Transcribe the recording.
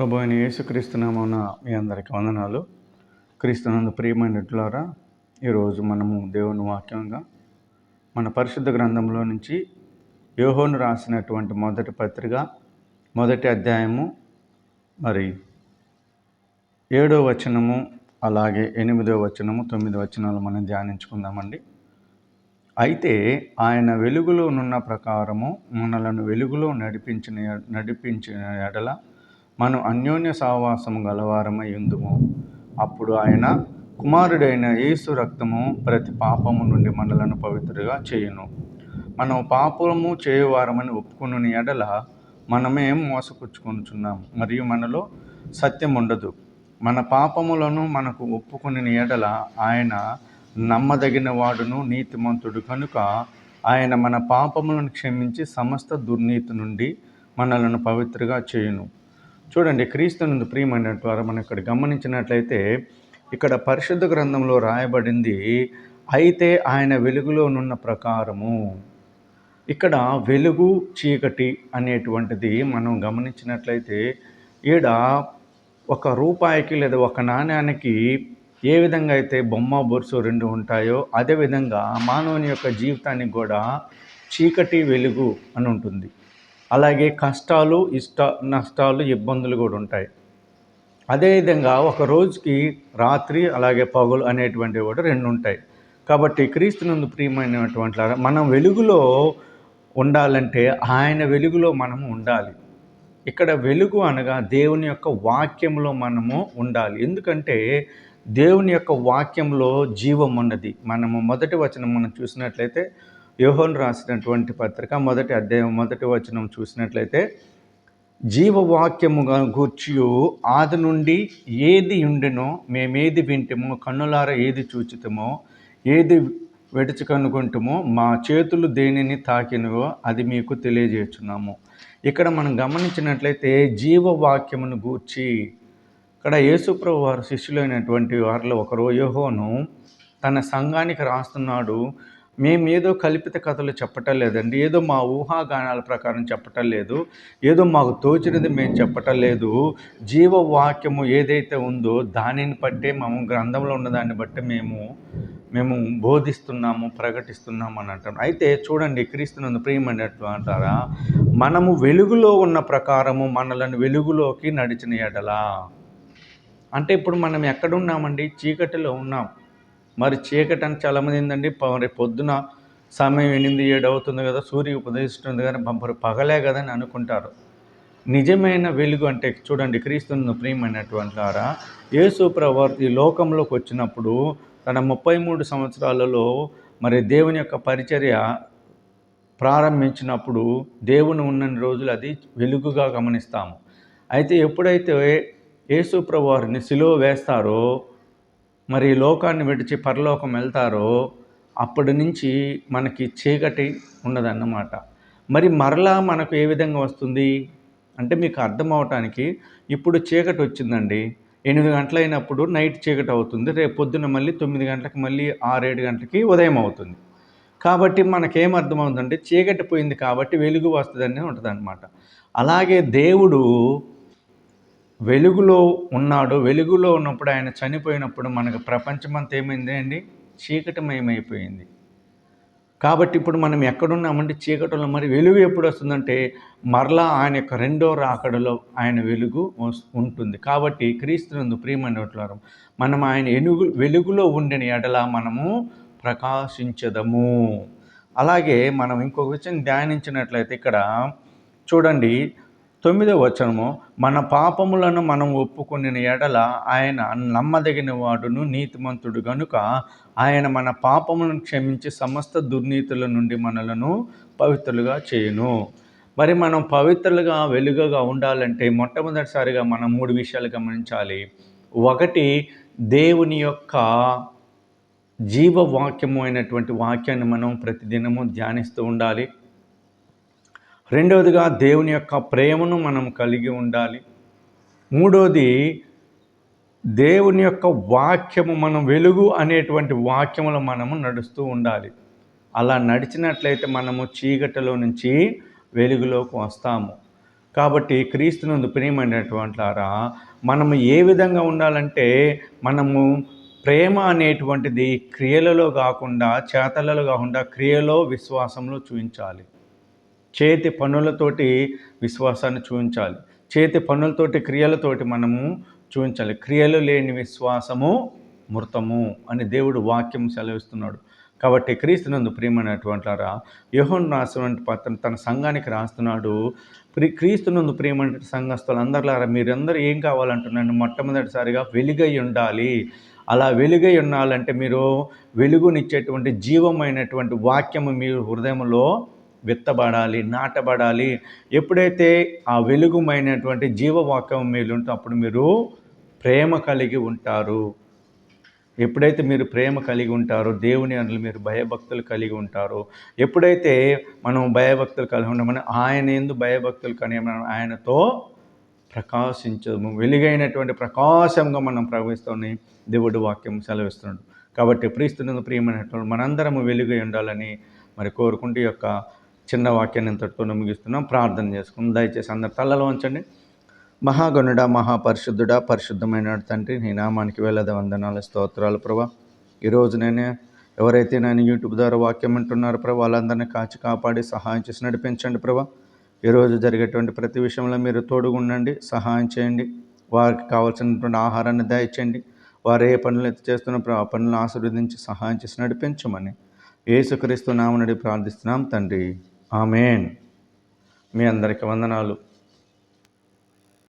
ప్రభు అయిన యేసుక్రీస్తునామన మీ అందరికి వందనాలు. క్రీస్తునందు ప్రియమైనట్లారా ఈరోజు మనము దేవుని వాక్యంగా మన పరిశుద్ధ గ్రంథంలో నుంచి యోహోను రాసినటువంటి మొదటి పత్రిక మొదటి అధ్యాయము మరి ఏడో వచనము అలాగే ఎనిమిదో వచనము తొమ్మిది వచనాలు మనం ధ్యానించుకుందామండి. అయితే ఆయన వెలుగులో నున్న ప్రకారము మనలను వెలుగులో నడిపించిన నడిపించిన ఎడల మనం అన్యోన్య సహవాసం గలవారమై ఉందుము. అప్పుడు ఆయన కుమారుడైన యేసు రక్తము ప్రతి పాపము నుండి మనలను పవిత్రగా చేయును. మనం పాపము చేయవారమని ఒప్పుకుని ఎడల మనమే మోసపుచ్చుకొనుచున్నాం మరియు మనలో సత్యం ఉండదు మన పాపములను మనకు ఒప్పుకుని ఎడల ఆయన నమ్మదగిన వాడును నీతిమంతుడు కనుక ఆయన మన పాపములను క్షమించి సమస్త దుర్నీతి నుండి మనలను పవిత్రగా చేయును. చూడండి క్రీస్తునందు ప్రియమైన వారు మనం ఇక్కడ గమనించినట్లయితే ఇక్కడ పరిశుద్ధ గ్రంథంలో రాయబడింది అయితే ఆయన వెలుగులో నున్న ప్రకారము. ఇక్కడ వెలుగు చీకటి అనేటువంటిది మనం గమనించినట్లయితే ఈడ ఒక రూపాయికి లేదా ఒక నాణ్యానికి ఏ విధంగా అయితే బొమ్మ బొరుసు రెండు ఉంటాయో అదేవిధంగా మానవుని యొక్క జీవితానికి కూడా చీకటి వెలుగు అని ఉంటుంది. అలాగే కష్టాలు ఇష్ట నష్టాలు ఇబ్బందులు కూడా ఉంటాయి. అదేవిధంగా ఒక రోజుకి రాత్రి అలాగే పగులు అనేటువంటివి కూడా రెండు ఉంటాయి. కాబట్టి క్రీస్తునందు ప్రియమైనటువంటి మనం వెలుగులో ఉండాలంటే ఆయన వెలుగులో మనము ఉండాలి. ఇక్కడ వెలుగు అనగా దేవుని యొక్క వాక్యంలో మనము ఉండాలి. ఎందుకంటే దేవుని యొక్క వాక్యంలో జీవం ఉన్నది. మనము మొదటి వచనం మనం చూసినట్లయితే యోహోన్ రాసినటువంటి పత్రిక మొదటి అధ్యాయం మొదటి వచనం చూసినట్లయితే జీవవాక్యముగా గూర్చి ఆది నుండి ఏది ఉండెనో మేమేది వింటమో కన్నులార ఏది చూచితమో ఏది వెడిచి కనుకుంటామో మా చేతులు దేనిని తాకినవో అది మీకు తెలియజేస్తున్నాము ఇక్కడ మనం గమనించినట్లయితే జీవవాక్యమును గూర్చి ఇక్కడ యేసుప్రభు వారు శిష్యులైనటువంటి వారిలో ఒకరు యోహోను తన సంఘానికి రాస్తున్నాడు. మేము ఏదో కల్పిత కథలు చెప్పటం లేదండి. ఏదో మా ఊహాగానాల ప్రకారం చెప్పటం లేదు. ఏదో మాకు తోచినది మేము చెప్పటం లేదు. జీవవాక్యము ఏదైతే ఉందో దానిని బట్టే మేము గ్రంథంలో ఉన్నదాన్ని బట్టి మేము మేము బోధిస్తున్నాము ప్రకటిస్తున్నాము అని అంటాం అయితే చూడండి క్రీస్తునందు ప్రియమైనట్టు అంటారా మనము వెలుగులో ఉన్న ప్రకారము మనలను వెలుగులోకి నడిచిన ఎడలా. అంటే ఇప్పుడు మనం ఎక్కడున్నామండి చీకటిలో ఉన్నాం. మరి చీకటి అని చాలామంది ఏంటండి మరి పొద్దున సమయం ఎనిమిది ఏడు అవుతుంది కదా సూర్యు ఉపదేశిస్తుంది కానీ పంపరు పగలే కదా అని అనుకుంటారు. నిజమైన వెలుగు అంటే చూడండి క్రీస్తును ప్రియమైనటువంటి ద్వారా యేసు ప్రవర్ ఈ లోకంలోకి వచ్చినప్పుడు తన ముప్పై మూడు సంవత్సరాలలో మరి దేవుని యొక్క పరిచర్య ప్రారంభించినప్పుడు దేవుని ఉన్న రోజులు అది వెలుగుగా గమనిస్తాము. అయితే ఎప్పుడైతే యేసు వారిని సిలువ వేస్తారో మరి లోకాన్ని విడిచి పరలోకం వెళ్తారో అప్పటి నుంచి మనకి చీకటి ఉన్నదన్నమాట మరి మరలా మనకు ఏ విధంగా వస్తుంది? అంటే మీకు అర్థం అవటానికి ఇప్పుడు చీకటి వచ్చిందండి. ఎనిమిది గంటలైనప్పుడు నైట్ చీకటి అవుతుంది. రేపు పొద్దున్న మళ్ళీ తొమ్మిది గంటలకు మళ్ళీ ఆరేడు గంటలకి ఉదయం అవుతుంది. కాబట్టి మనకేం అర్థమవుతుందంటే చీకటి పోయింది కాబట్టి వెలుగు వస్తుందని ఉంటుంది అనమాట అలాగే దేవుడు వెలుగులో ఉన్నాడు. వెలుగులో ఉన్నప్పుడు ఆయన చనిపోయినప్పుడు మనకు ప్రపంచమంతా ఏమైంది అండి? చీకటమయమైపోయింది. కాబట్టి ఇప్పుడు మనం ఎక్కడున్నామంటే చీకటిలో? మరి వెలుగు ఎప్పుడు వస్తుందంటే మరలా ఆయన యొక్క రెండో రాకడలో ఆయన వెలుగు ఉంటుంది. కాబట్టి క్రీస్తునందు ప్రియమైనట్లారు మనం ఆయన ఎనుగు వెలుగులో ఉండిన ఎడల మనము ప్రకాశించదము. అలాగే మనం ఇంకొక విషయం ధ్యానించినట్లయితే ఇక్కడ చూడండి తొమ్మిదో వచనము మన పాపములను మనం ఒప్పుకున్న ఎడల ఆయన నమ్మదగిన వాడును నీతిమంతుడు గనుక ఆయన మన పాపములను క్షమించి సమస్త దుర్నీతుల నుండి మనలను పవిత్రులుగా చేయును. మరి మనం పవిత్రులుగా వెలుగుగా ఉండాలంటే మొట్టమొదటిసారిగా మనం మూడు విషయాలు గమనించాలి. ఒకటి దేవుని యొక్క జీవవాక్యము అయినటువంటి వాక్యాన్ని మనం ప్రతిదినము ధ్యానిస్తూ ఉండాలి. రెండవదిగా దేవుని యొక్క ప్రేమను మనం కలిగి ఉండాలి. మూడోది దేవుని యొక్క వాక్యము మనం వెలుగు అనేటువంటి వాక్యములు మనము నడుస్తూ ఉండాలి. అలా నడిచినట్లయితే మనము చీకటిలో నుంచి వెలుగులోకి వస్తాము. కాబట్టి క్రీస్తునందు ప్రియమైనటువంటిలారా మనము ఏ విధంగా ఉండాలంటే మనము ప్రేమ అనేటువంటిది క్రియలలో కాకుండా చేతలలో కాకుండా క్రియలో విశ్వాసంలో చూపించాలి చేతి పనులతోటి విశ్వాసాన్ని చూపించాలి చేతి పనులతోటి క్రియలతోటి మనము చూపించాలి క్రియలు లేని విశ్వాసము మృతము అని దేవుడు వాక్యం సెలవిస్తున్నాడు. కాబట్టి క్రీస్తునందు ప్రియమైనటువంటారా యోహన్ రాసినటువంటి పత్రం తన సంఘానికి రాస్తున్నాడు. ప్రి క్రీస్తునందు ప్రియమైన సంఘస్థులు అందరిలారా మీరందరూ ఏం కావాలంటున్నాను మొట్టమొదటిసారిగా వెలుగై ఉండాలి. అలా వెలుగై ఉండాలంటే మీరు వెలుగునిచ్చేటువంటి జీవమైనటువంటి వాక్యము మీ హృదయంలో విత్తబడాలి నాటబడాలి. ఎప్పుడైతే ఆ వెలుగుమైనటువంటి జీవవాక్యం మీరు ఉంటే అప్పుడు మీరు ప్రేమ కలిగి ఉంటారు. ఎప్పుడైతే మీరు ప్రేమ కలిగి ఉంటారో దేవుని అందులో మీరు భయభక్తులు కలిగి ఉంటారో. ఎప్పుడైతే మనం భయభక్తులు కలిగి ఉండమని ఆయన ఎందు భయభక్తులు కలిగి మనం ఆయనతో ప్రకాశించము. వెలుగైనటువంటి ప్రకాశంగా మనం ప్రవహిస్తామని దేవుడు వాక్యం సెలవిస్తున్నాడు. కాబట్టి ప్రీస్తున్న ప్రియమైనటువంటి మనందరము వెలుగై ఉండాలని మరి కోరుకుంటూ యొక్క చిన్న వాక్యాన్ని ఇంతటితోనే ముగిస్తున్నాం. ప్రార్థన చేసుకుని దయచేసి అందరు తలలో ఉంచండి మహాగణుడ మహాపరిశుద్ధుడ పరిశుద్ధమైన తండ్రి నీ నామానికి వెళ్ళద వందనాలు స్తోత్రాలు ప్రభా. ఈరోజు నేనే ఎవరైతే నేను యూట్యూబ్ ద్వారా వాక్యం వింటున్నారో ప్రభా వాళ్ళందరినీ కాచి కాపాడి సహాయం చేసి నడిపించండి ప్రభా. ఈరోజు జరిగేటువంటి ప్రతి విషయంలో మీరు తోడుగుండండి సహాయం చేయండి. వారికి కావాల్సినటువంటి ఆహారాన్ని దయచేయండి. వారు ఏ పనులు ఎత్తి చేస్తున్న ఆ పనులను ఆశీర్వదించి సహాయం చేసి నడిపించమని ఏసుక్రీస్తు నామనడి ప్రార్థిస్తున్నాం తండ్రి. ఆమెన్. మీ అందరికి వందనాలు.